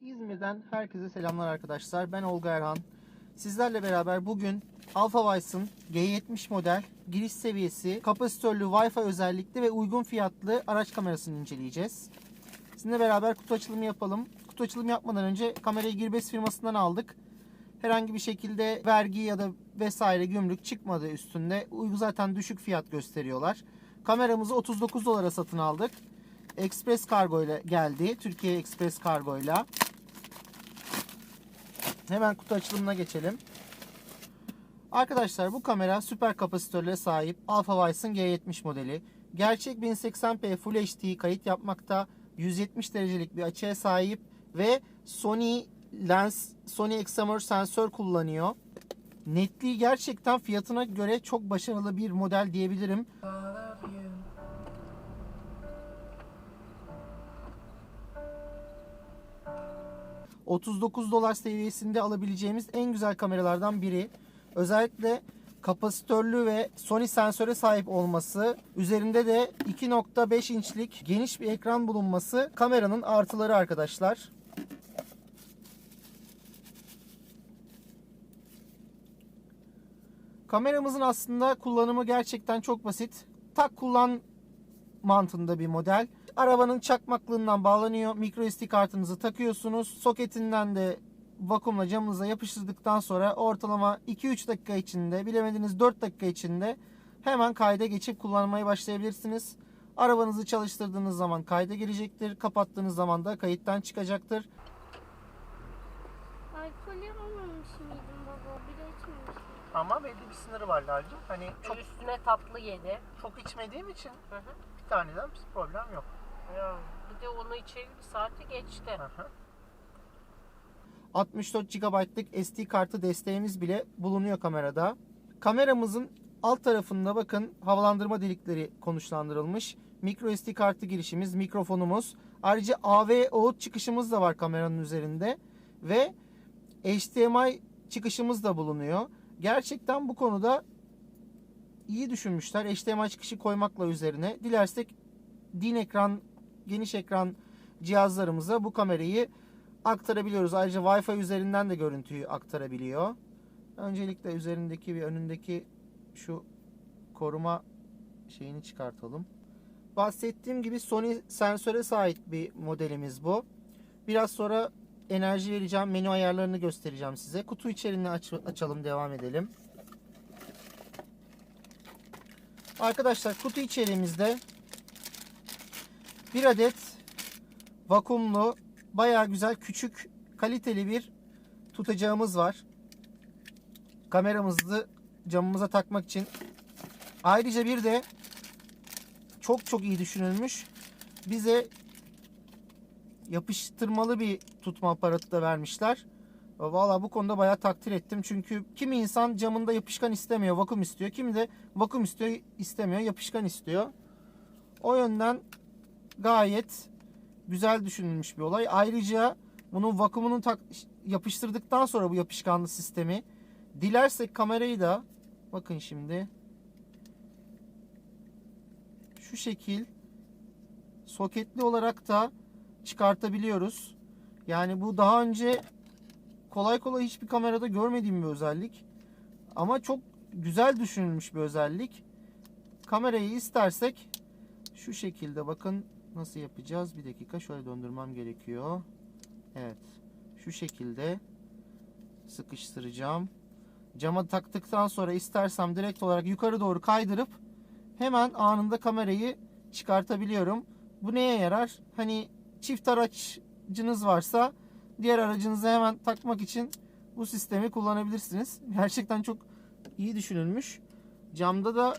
İzmir'den herkese selamlar arkadaşlar. Ben Olga Erhan. Sizlerle beraber bugün Alpha Wise'ın G70 model giriş seviyesi, kapasitörlü Wi-Fi özellikli ve uygun fiyatlı araç kamerasını inceleyeceğiz. Sizinle beraber kutu açılımı yapalım. Kutu açılımı yapmadan önce kamerayı Girbes firmasından aldık. Herhangi bir şekilde vergi ya da vesaire gümrük çıkmadı üstünde. Uygun zaten düşük fiyat gösteriyorlar. Kameramızı 39 dolara satın aldık. Express kargo ile geldi. Türkiye Express kargo ile. Hemen kutu açılımına geçelim. Arkadaşlar bu kamera süper kapasitörle sahip Alpha Wise'ın G70 modeli. Gerçek 1080p Full HD kayıt yapmakta. 170 derecelik bir açıya sahip ve Sony lens, Sony Examor sensör kullanıyor. Netliği gerçekten fiyatına göre çok başarılı bir model diyebilirim. ...39 dolar seviyesinde alabileceğimiz en güzel kameralardan biri. Özellikle kapasitörlü ve Sony sensöre sahip olması, üzerinde de 2.5 inçlik geniş bir ekran bulunması kameranın artıları arkadaşlar. Kameramızın aslında kullanımı gerçekten çok basit. Tak kullan mantığında bir model. Arabanın çakmaklığından bağlanıyor. Micro SD kartınızı takıyorsunuz. Soketinden de vakumla camınıza yapıştırdıktan sonra ortalama 2-3 dakika içinde bilemediniz 4 dakika içinde hemen kayda geçip kullanmaya başlayabilirsiniz. Arabanızı çalıştırdığınız zaman kayda girecektir. Kapattığınız zaman da kayıttan çıkacaktır. Alkol yapmamış mıydın baba? Bira içmemiştin. Ama belli bir sınırı var Lalcığım. Hani çok Üstüne tatlı yedi. çok içmediğim için Hı hı. Bir taneden problem yok. Ya, bir de onu içeri bir saati geçti. 64 GB'lık SD kartı desteğimiz bile bulunuyor kamerada. Kameramızın alt tarafında bakın havalandırma delikleri konuşlandırılmış. Micro SD kartı girişimiz, mikrofonumuz. Ayrıca AV out çıkışımız da var kameranın üzerinde. Ve HDMI çıkışımız da bulunuyor. Gerçekten bu konuda iyi düşünmüşler. HDMI çıkışı koymakla üzerine. Dilersek din ekran, geniş ekran cihazlarımıza bu kamerayı aktarabiliyoruz. Ayrıca Wi-Fi üzerinden de görüntüyü aktarabiliyor. Öncelikle üzerindeki ve önündeki şu koruma şeyini çıkartalım. Bahsettiğim gibi Sony sensöre sahip bir modelimiz bu. Biraz sonra enerji vereceğim, menü ayarlarını göstereceğim size. Kutu içeriğini aç- açalım, devam edelim. Arkadaşlar kutu içeriğimizde bir adet vakumlu bayağı güzel küçük kaliteli bir tutacağımız var. Kameramızı camımıza takmak için. Ayrıca bir de çok çok iyi düşünülmüş. Bize yapıştırmalı bir tutma aparatı da vermişler. Valla bu konuda bayağı takdir ettim. Çünkü kimi insan camında yapışkan istemiyor, vakum istiyor. Kimi de vakum istiyor, istemiyor, yapışkan istiyor. O yönden gayet güzel düşünülmüş bir olay. Ayrıca bunun vakumunu tak, yapıştırdıktan sonra bu yapışkanlı sistemi dilersek kamerayı da bakın şimdi şu şekil soketli olarak da çıkartabiliyoruz. Yani bu daha önce kolay kolay hiçbir kamerada görmediğim bir özellik. Ama çok güzel düşünülmüş bir özellik. Kamerayı istersek şu şekilde bakın nasıl yapacağız? Bir dakika şöyle döndürmem gerekiyor. Evet. Şu şekilde sıkıştıracağım. Cama taktıktan sonra istersem direkt olarak yukarı doğru kaydırıp hemen anında kamerayı çıkartabiliyorum. Bu neye yarar? Hani çift aracınız varsa diğer aracınıza hemen takmak için bu sistemi kullanabilirsiniz. Gerçekten çok iyi düşünülmüş. Camda da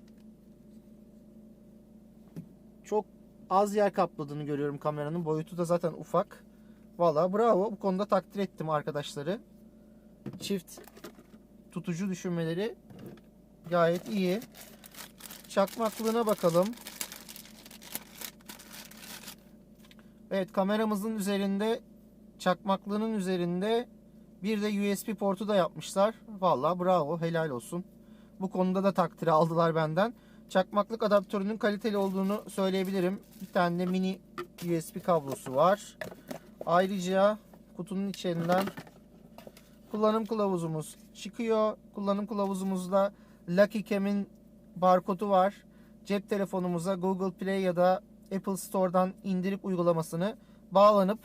çok az yer kapladığını görüyorum kameranın. Boyutu da zaten ufak. Valla bravo. Bu konuda takdir ettim arkadaşları. Çift tutucu düşünmeleri gayet iyi. Çakmaklığına bakalım. Evet kameramızın üzerinde çakmaklığının üzerinde bir de USB portu da yapmışlar. Valla bravo helal olsun. Bu konuda da takdir aldılar benden. Çakmaklık adaptörünün kaliteli olduğunu söyleyebilirim. Bir tane de mini USB kablosu var. Ayrıca kutunun içinden kullanım kılavuzumuz çıkıyor. Kullanım kılavuzumuzda Lucky Cam'in barkodu var. Cep telefonumuza Google Play ya da Apple Store'dan indirip uygulamasını bağlanıp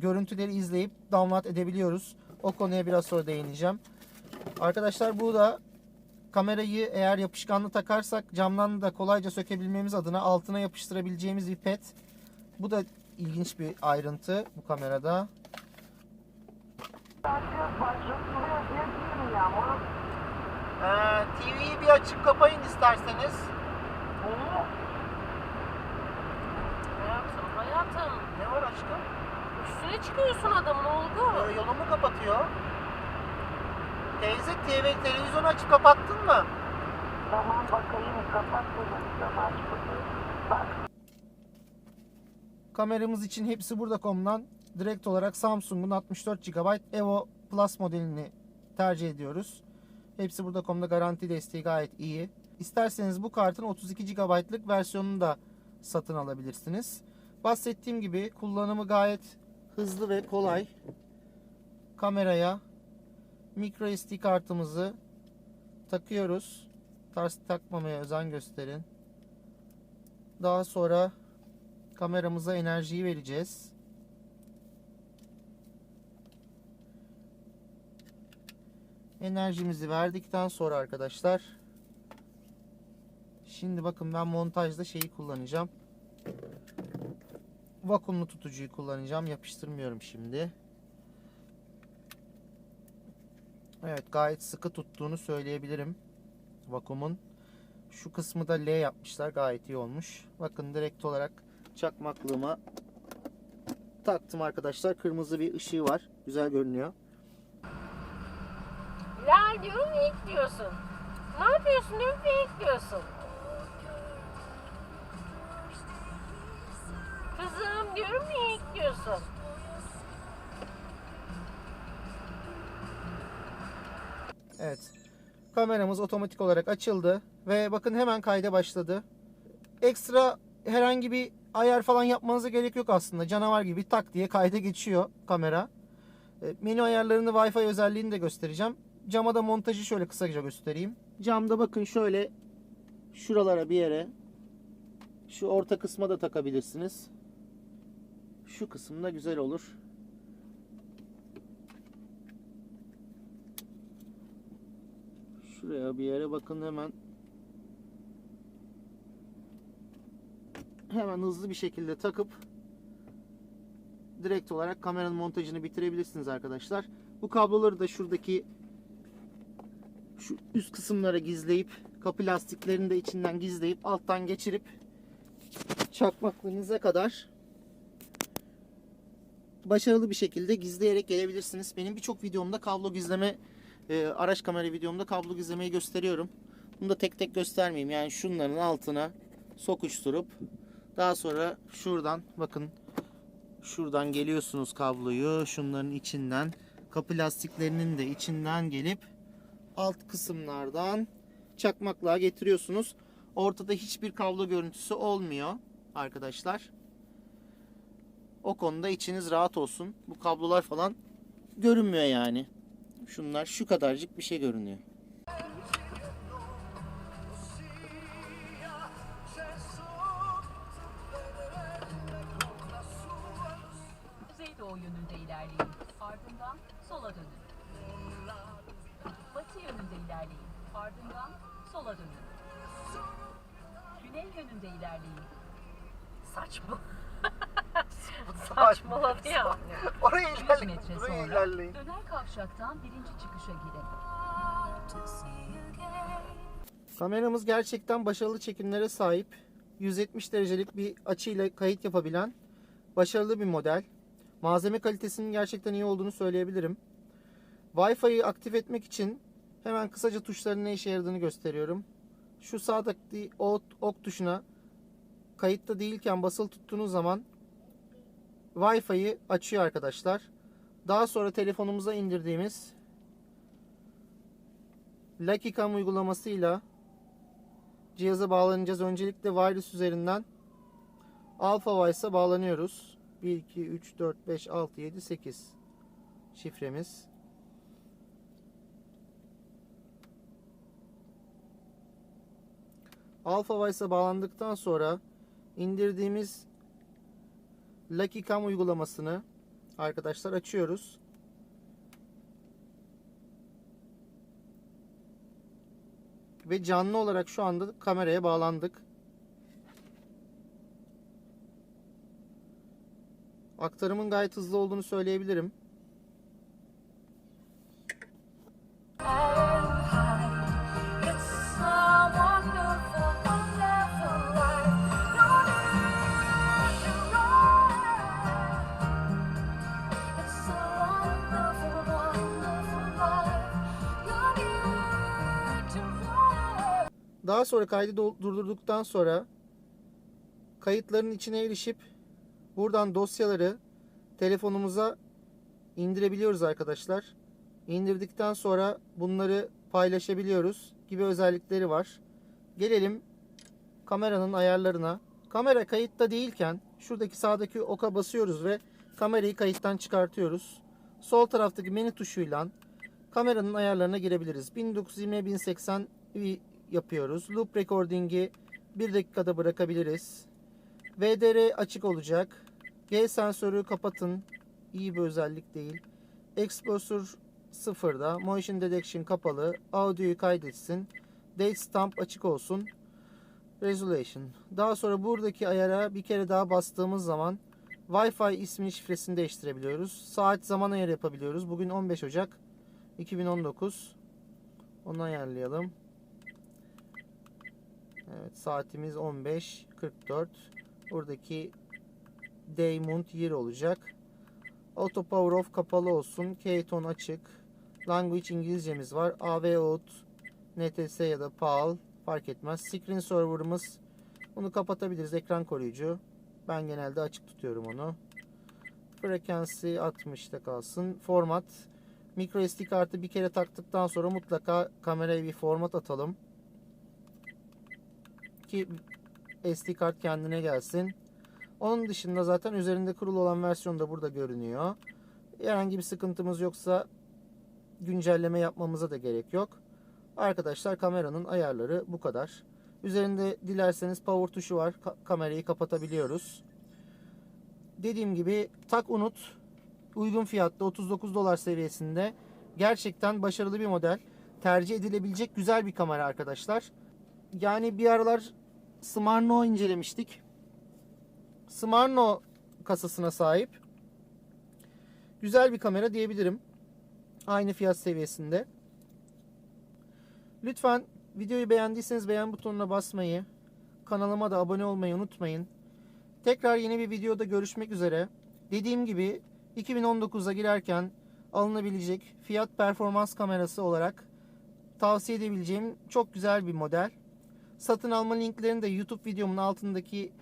görüntüleri izleyip download edebiliyoruz. O konuya biraz sonra değineceğim. Arkadaşlar bu da kamerayı eğer yapışkanlı takarsak camdan da kolayca sökebilmemiz adına altına yapıştırabileceğimiz bir pet. Bu da ilginç bir ayrıntı bu kamerada. Ee, TV'yi bir açıp kapayın isterseniz. Hayatım, hayatım. Ne var aşkım? Üstüne çıkıyorsun adamın oldu. Ee, yolumu kapatıyor. Teyze TV televizyonu açıp kapattın mı? Tamam bakayım kapat televizyonu aç bakayım. Bak Kameramız için hepsi burada.com'dan direkt olarak Samsung'un 64 GB Evo Plus modelini tercih ediyoruz. Hepsi burada.com'da garanti desteği gayet iyi. İsterseniz bu kartın 32 GB'lık versiyonunu da satın alabilirsiniz. Bahsettiğim gibi kullanımı gayet hızlı ve kolay. Kameraya micro SD kartımızı takıyoruz. Ters takmamaya özen gösterin. Daha sonra kameramıza enerjiyi vereceğiz. Enerjimizi verdikten sonra arkadaşlar şimdi bakın ben montajda şeyi kullanacağım. Vakumlu tutucuyu kullanacağım. Yapıştırmıyorum şimdi. Evet gayet sıkı tuttuğunu söyleyebilirim. Vakumun. Şu kısmı da L yapmışlar. Gayet iyi olmuş. Bakın direkt olarak çakmaklığıma taktım arkadaşlar. Kırmızı bir ışığı var. Güzel görünüyor. La diyorum ilk diyorsun. Ne yapıyorsun ilk diyorsun. Diyorum ilk diyorsun. Evet. Kameramız otomatik olarak açıldı ve bakın hemen kayda başladı. Ekstra herhangi bir ayar falan yapmanıza gerek yok aslında. Canavar gibi tak diye kayda geçiyor kamera. E, Menü ayarlarını Wi-Fi özelliğini de göstereceğim. Cama da montajı şöyle kısaca göstereyim. Camda bakın şöyle şuralara bir yere şu orta kısma da takabilirsiniz. Şu kısımda güzel olur. Şuraya bir yere bakın hemen. Hemen hızlı bir şekilde takıp direkt olarak kameranın montajını bitirebilirsiniz arkadaşlar. Bu kabloları da şuradaki şu üst kısımlara gizleyip kapı lastiklerini de içinden gizleyip alttan geçirip çakmaklığınıza kadar başarılı bir şekilde gizleyerek gelebilirsiniz. Benim birçok videomda kablo gizleme e, araç kamera videomda kablo gizlemeyi gösteriyorum. Bunu da tek tek göstermeyeyim. Yani şunların altına sokuşturup daha sonra şuradan bakın şuradan geliyorsunuz kabloyu şunların içinden kapı lastiklerinin de içinden gelip alt kısımlardan çakmaklığa getiriyorsunuz. Ortada hiçbir kablo görüntüsü olmuyor arkadaşlar. O konuda içiniz rahat olsun. Bu kablolar falan görünmüyor yani. Şunlar şu kadarcık bir şey görünüyor. Kuzeydoğu yönünde ilerleyin. Ardından sola dönün. Batı yönünde ilerleyin. Ardından sola dönün. Güney yönünde ilerleyin. Saçma. Saçmaladı ya. Oraya 100 metre sonra döner kavşaktan birinci çıkışa girin. Kameramız gerçekten başarılı çekimlere sahip. 170 derecelik bir açıyla kayıt yapabilen başarılı bir model. Malzeme kalitesinin gerçekten iyi olduğunu söyleyebilirim. Wi-Fi'yi aktif etmek için hemen kısaca tuşların ne işe yaradığını gösteriyorum. Şu sağdaki ok, ok tuşuna kayıtta değilken basılı tuttuğunuz zaman Wi-Fi'yi açıyor arkadaşlar. Daha sonra telefonumuza indirdiğimiz Lucky uygulamasıyla cihaza bağlanacağız. Öncelikle wireless üzerinden Alpha Wise'a bağlanıyoruz. 1, 2, 3, 4, 5, 6, 7, 8. şifremiz. Alpha Wise'a bağlandıktan sonra indirdiğimiz Lucky Cam uygulamasını arkadaşlar açıyoruz. Ve canlı olarak şu anda kameraya bağlandık. Aktarımın gayet hızlı olduğunu söyleyebilirim. Sonra kaydı durdurduktan sonra kayıtların içine erişip buradan dosyaları telefonumuza indirebiliyoruz arkadaşlar. İndirdikten sonra bunları paylaşabiliyoruz gibi özellikleri var. Gelelim kameranın ayarlarına. Kamera kayıtta değilken şuradaki sağdaki oka basıyoruz ve kamerayı kayıttan çıkartıyoruz. Sol taraftaki menü tuşuyla kameranın ayarlarına girebiliriz. 1920 1080 yapıyoruz. Loop recording'i 1 dakikada bırakabiliriz. VDR açık olacak. G sensörü kapatın. İyi bir özellik değil. Exposure sıfırda. Motion Detection kapalı. Audio'yu kaydetsin. Date Stamp açık olsun. Resolution. Daha sonra buradaki ayara bir kere daha bastığımız zaman Wi-Fi ismini şifresini değiştirebiliyoruz. Saat zaman ayarı yapabiliyoruz. Bugün 15 Ocak 2019. Onu ayarlayalım. Evet saatimiz 15.44. Buradaki day month year olacak. Auto power off kapalı olsun. Keton açık. Language İngilizcemiz var. AVOUT, NTS ya da PAL fark etmez. Screen server'ımız bunu kapatabiliriz. Ekran koruyucu. Ben genelde açık tutuyorum onu. Frequency 60'ta kalsın. Format. Micro SD kartı bir kere taktıktan sonra mutlaka kameraya bir format atalım ki SD kart kendine gelsin. Onun dışında zaten üzerinde kurulu olan versiyon da burada görünüyor. Herhangi bir sıkıntımız yoksa güncelleme yapmamıza da gerek yok. Arkadaşlar kameranın ayarları bu kadar. Üzerinde dilerseniz power tuşu var. Ka- kamerayı kapatabiliyoruz. Dediğim gibi tak unut uygun fiyatta 39 dolar seviyesinde gerçekten başarılı bir model. Tercih edilebilecek güzel bir kamera arkadaşlar. Yani bir aralar Smarno incelemiştik. Smarno kasasına sahip. Güzel bir kamera diyebilirim. Aynı fiyat seviyesinde. Lütfen videoyu beğendiyseniz beğen butonuna basmayı, kanalıma da abone olmayı unutmayın. Tekrar yeni bir videoda görüşmek üzere. Dediğim gibi 2019'a girerken alınabilecek fiyat performans kamerası olarak tavsiye edebileceğim çok güzel bir model. Satın alma linklerini de YouTube videomun altındaki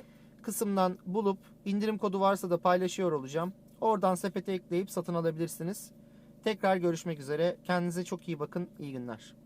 kısımdan bulup indirim kodu varsa da paylaşıyor olacağım. Oradan sepete ekleyip satın alabilirsiniz. Tekrar görüşmek üzere. Kendinize çok iyi bakın. İyi günler.